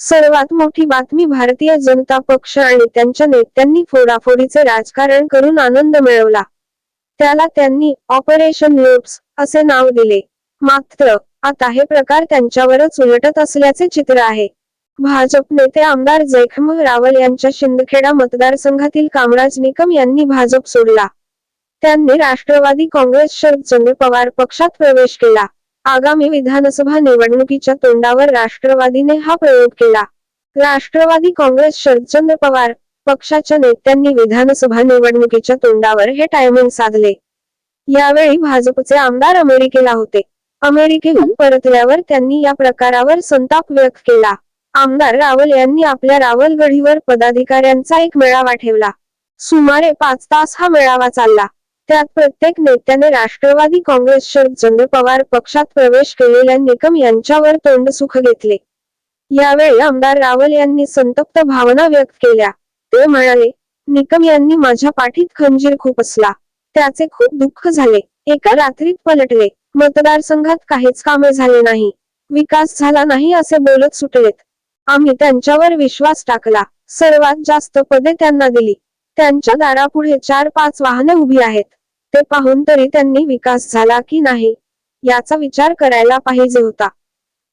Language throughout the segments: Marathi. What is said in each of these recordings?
सर्वात मोठी बातमी भारतीय जनता पक्ष आणि त्यांच्या नेत्यांनी फोडाफोडीचे राजकारण करून आनंद मिळवला. त्याला त्यांनी ऑपरेशन लोप्स असे नाव दिले. मात्र आता हे प्रकार त्यांच्यावरच उलटत असल्याचे चित्र आहे. भाजप नेते आमदार जयखम रावल यांच्या शिंदखेडा मतदारसंघातील कामराज निकम यांनी भाजप सोडला. त्यांनी राष्ट्रवादी काँग्रेस शरदचंद्र पवार पक्षात प्रवेश केला. आगामी विधानसभा निवडणुकीच्या तोंडावर राष्ट्रवादीने हा प्रयोग केला. राष्ट्रवादी काँग्रेस शरदचंद्र पवार पक्षाच्या नेत्यांनी विधानसभा निवडणुकीच्या तोंडावर हे टायमिंग साधले. यावेळी भाजपचे आमदार अमेरिकेला होते. अमेरिकेहून परतल्यावर त्यांनी या प्रकारावर संताप व्यक्त केला. आमदार रावल यांनी आपल्या रावलगढीवर पदाधिकाऱ्यांचा एक मेळावा ठेवला. सुमारे पाच तास हा मेळावा चालला. त्यात प्रत्येक नेत्याने राष्ट्रवादी काँग्रेस शरदचंद्र पवार पक्षात प्रवेश केलेल्या निकम यांच्यावर तोंड सुख घेतले. यावेळी आमदार रावल यांनी संतप्त भावना व्यक्त केल्या. ते म्हणाले निकम यांनी माझ्या पाठीत खंजीर खुपसला त्याचे खूप दुःख झाले. एका रात्रीत पलटले. मतदारसंघात काहीच कामे झाले नाही. विकास झाला नाही असे बोलत सुटलेत. आम्ही त्यांच्यावर विश्वास टाकला. सर्वात जास्त पदे त्यांना दिली. त्यांच्या दारापुढे चार पाच वाहने उभी आहेत. ते पाहून तरी त्यांनी विकास झाला की नाही याचा विचार करायला पाहिजे होता.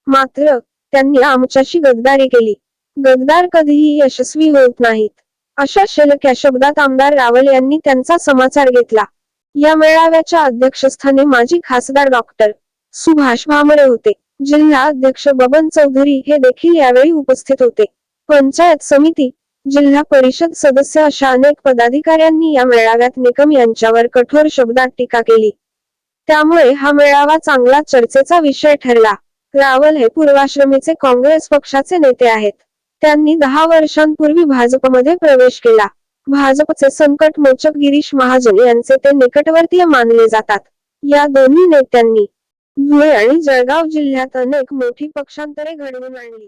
मात्र त्यांनी आमच्याशी गद्दारी केली. गद्दार कधीही यशस्वी होत नाहीत. अशा शेलक्या शब्दात आमदार रावल यांनी त्यांचा समाचार घेतला. या मेळाव्याच्या अध्यक्षस्थानी माजी खासदार डॉक्टर सुभाष भामरे होते. जिल्हा अध्यक्ष बबन चौधरी हे देखील यावेळी उपस्थित होते. पंचायत समिती जिल्हा परिषद सदस्य अशा अनेक पदाधिकाऱ्यांनी या मेळाव्यात निकम यांच्यावर कठोर शब्दात टीका केली. त्यामुळे हा मेळावा चांगला चर्चेचा विषय ठरला. रावल हे पूर्वाश्रमीचे काँग्रेस पक्षाचे नेते आहेत. त्यांनी दहा वर्षांपूर्वी भाजपमध्ये प्रवेश केला. भाजपचे संकट मोचक गिरीश महाजन यांचे ते निकटवर्तीय मानले जातात. या दोन्ही नेत्यांनी धुळे आणि जळगाव जिल्ह्यात अनेक मोठी पक्षांतरे घडवून आणली.